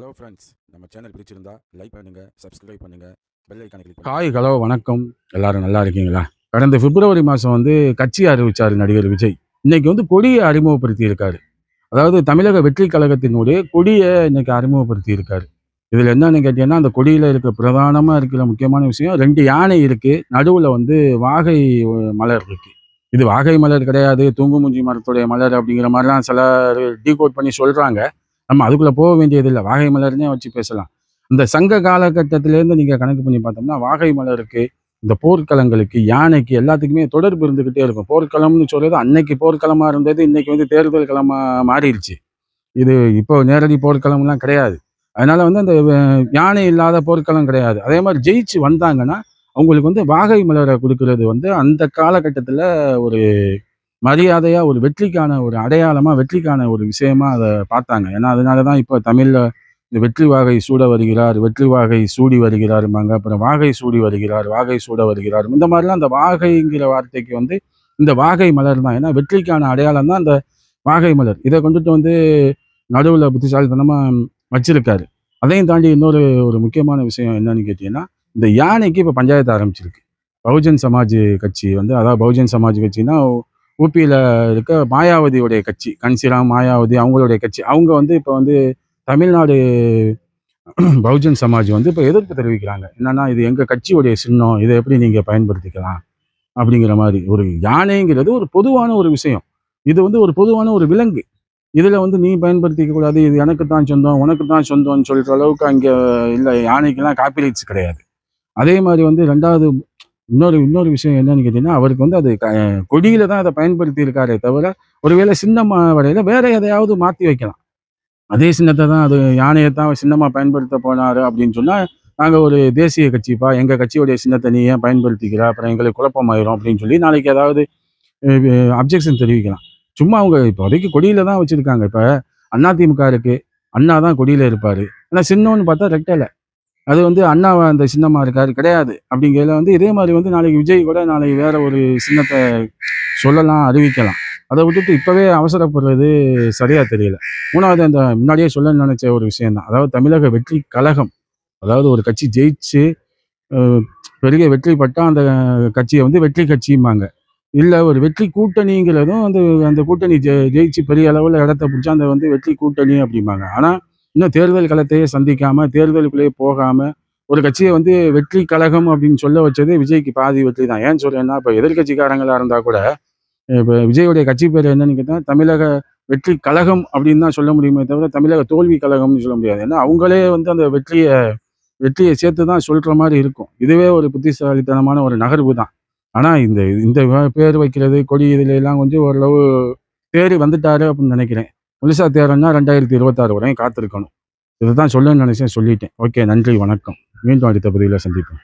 Hello friends நம்ம channel பிடிச்சிருந்தா like பண்ணுங்க சப்ஸ்கிரைப் பண்ணுங்க பெல் ஐக்கானை கிளிக் ஹாய் ஹலோ வணக்கம். எல்லாரும் நல்லா இருக்கீங்களா? கடந்த பிப்ரவரி மாதம் வந்து கட்சி அறிவிச்சார் நடிகர் விஜய். இன்னைக்கு வந்து கொடியை அறிமுகப்படுத்தி இருக்காரு அதாவது தமிழக வெற்றி கழகத்தினுடைய கொடியை இன்னைக்கு அறிமுகப்படுத்தி இருக்காரு இதில் என்னன்னு கேட்டீங்கன்னா அந்த கொடியில் இருக்க பிரதானமாக இருக்கிற முக்கியமான விஷயம் ரெண்டு யானை இருக்கு. நடுவில் வந்து வாகை மலர் இருக்கு. இது வாகை மலர் கிடையாது தூங்குமுஞ்சி மரத்துடைய மலர் அப்படிங்கிற மாதிரிலாம் சில டீகோட் பண்ணி சொல்கிறாங்க நம்ம அதுக்குள்ளே போக வேண்டியதில்லை. வாகை மலர்னே வச்சு பேசலாம். இந்த சங்க காலகட்டத்திலேருந்து நீங்கள் கணக்கு பண்ணி பார்த்தோம்னா வாகை மலருக்கு இந்த போர்க்களங்களுக்கு யானைக்கு எல்லாத்துக்குமே தொடர்பு இருந்துக்கிட்டே இருக்கும். போர்க்களம்னு சொல்கிறது அன்னைக்கு போர்க்களமாக இருந்தது இன்னைக்கு வந்து தேர்தல் களமாக மாறிடுச்சு. இது இப்போ நேரடி போர்க்களம்லாம் கிடையாது. அதனால் வந்து அந்த யானை இல்லாத போர்க்களம் கிடையாது. அதே மாதிரி ஜெயிச்சு வந்தாங்கன்னா அவங்களுக்கு வந்து வாகை மலரை கொடுக்கறது வந்து அந்த காலகட்டத்தில் ஒரு மரியாதையாக ஒரு வெற்றிக்கான ஒரு அடையாளமாக வெற்றிக்கான ஒரு விஷயமா அதை பார்த்தாங்க. ஏன்னா அதனால தான் இப்போ தமிழில் இந்த வெற்றி வாகை சூட வருகிறார் வெற்றி வாகை சூடி வருகிறாருமாங்க அப்புறம் வாகை சூடி வருகிறார் வாகை சூட வருகிறார். இந்த மாதிரிலாம் அந்த வாகைங்கிற வார்த்தைக்கு வந்து இந்த வாகை மலர் தான். ஏன்னா வெற்றிக்கான அடையாளம் தான் அந்த வாகை மலர். இதை கொண்டுட்டு வந்து நடுவில் புத்திசாலித்தனமாக வச்சிருக்காரு. அதையும் தாண்டி இன்னொரு ஒரு முக்கியமான விஷயம் என்னன்னு கேட்டீங்கன்னா இந்த யானைக்கு இப்போ பஞ்சாயத்து ஆரம்பிச்சிருக்கு. பகுஜன் சமாஜ் கட்சி வந்து அதாவது பகுஜன் சமாஜ் கட்சின்னா ஊபியில் இருக்க மாயாவதியுடைய கட்சி கன்சிராம் மாயாவதி அவங்களுடைய கட்சி அவங்க வந்து இப்போ வந்து தமிழ்நாடு பகுஜன் சமாஜ் வந்து இப்போ எதிர்ப்பு தெரிவிக்கிறாங்க. என்னென்னா இது எங்கள் கட்சியுடைய சின்னம் இதை எப்படி நீங்கள் பயன்படுத்திக்கலாம் அப்படிங்கிற மாதிரி. ஒரு யானைங்கிறது ஒரு பொதுவான ஒரு விஷயம். இது வந்து ஒரு பொதுவான ஒரு விலங்கு. இதில் வந்து நீ பயன்படுத்திக்க கூடாது இது எனக்கு தான் சொந்தம் உனக்கு தான் சொந்தம்னு சொல்கிற அளவுக்கு அங்கே இல்லை யானைக்கெல்லாம் காப்பிரைட்ஸ் கிடையாது. அதே மாதிரி வந்து ரெண்டாவது இன்னொரு இன்னொரு விஷயம் என்னன்னு கேட்டீங்கன்னா அவருக்கு வந்து அது க- கொடியில தான் அதை பயன்படுத்தி இருக்காரே தவிர ஒருவேளை சின்னம்மா வரையில வேற எதையாவது மாத்தி வைக்கலாம். அதே சின்னத்தை தான் அது யானையை தான் சின்னமா பயன்படுத்த போனாரு அப்படின்னு சொன்னா நாங்க ஒரு தேசிய கட்சிப்பா எங்க கட்சியுடைய சின்னத்தை நீ ஏன் பயன்படுத்திக்கிற? அப்புறம் எங்களுக்கு குழப்பமாயிரும் அப்படின்னு சொல்லி நாளைக்கு ஏதாவது அப்ஜெக்ஷன் தெரிவிக்கலாம். சும்மா அவங்க இப்போ வரைக்கும் கொடியில தான் வச்சிருக்காங்க. இப்ப அதிமுக இருக்கு அண்ணா தான் கொடியில இருப்பாரு. ஆனா சின்னம்னு பார்த்தா ரெட்டலை அது வந்து அண்ணா அந்த சின்னமா இருக்காரு. கிடையாது. அப்படிங்கிறதுல வந்து இதே மாதிரி வந்து நாளைக்கு விஜய் கூட நாளைக்கு வேற ஒரு சின்னத்தை சொல்லலாம் அறிவிக்கலாம். அதை விட்டுட்டு இப்பவே அவசரப்படுறது சரியா தெரியல. மூணாவது அந்த முன்னாடியே சொல்ல நினைச்ச ஒரு விஷயம் தான் அதாவது தமிழக வெற்றி கழகம் அதாவது ஒரு கட்சி ஜெயிச்சு பெரிய வெற்றி பட்டா அந்த கட்சியை வந்து வெற்றி கட்சிம்பாங்க. இல்லை ஒரு வெற்றி கூட்டணிங்கிறதும் அந்த அந்த கூட்டணி ஜெயிச்சு பெரிய அளவில் இடத்த பிடிச்சா அந்த வந்து வெற்றி கூட்டணி அப்படிம்பாங்க. ஆனால் இன்னும் தேர்தல் களத்தையே சந்திக்காம தேர்தலுக்குள்ளேயே போகாம ஒரு கட்சியை வந்து வெற்றி கழகம் அப்படின்னு சொல்ல வச்சது விஜய்க்கு பாதி வெற்றி தான். ஏன் சொல்றேன்னா இப்போ எதிர்கட்சிக்காரங்களா இருந்தா கூட இப்போ விஜயோடைய கட்சி பேர் என்னன்னு கேட்டால் தமிழக வெற்றி கழகம் அப்படின்னு தான் சொல்ல முடியுமே தவிர தமிழக தோல்வி கழகம்னு சொல்ல முடியாது. ஏன்னா அவங்களே வந்து அந்த வெற்றியை வெற்றியை சேர்த்து தான் சொல்கிற மாதிரி இருக்கும். இதுவே ஒரு புத்திசாலித்தனமான ஒரு நகர்வு தான். ஆனால் இந்த இந்த பேர் வைக்கிறது கொடி இதில் எல்லாம் கொஞ்சம் ஓரளவு தேறி வந்துட்டாரு அப்படின்னு நினைக்கிறேன். முழுசா தேரன்னா ரெண்டாயிரத்தி இருபத்தாறு வரையும் காத்திருக்கணும். இதை தான் சொல்லணும்னு நினைச்சேன் சொல்லிட்டேன். ஓகே நன்றி வணக்கம். மீண்டும் அடுத்த பதிவில் சந்திப்போம்.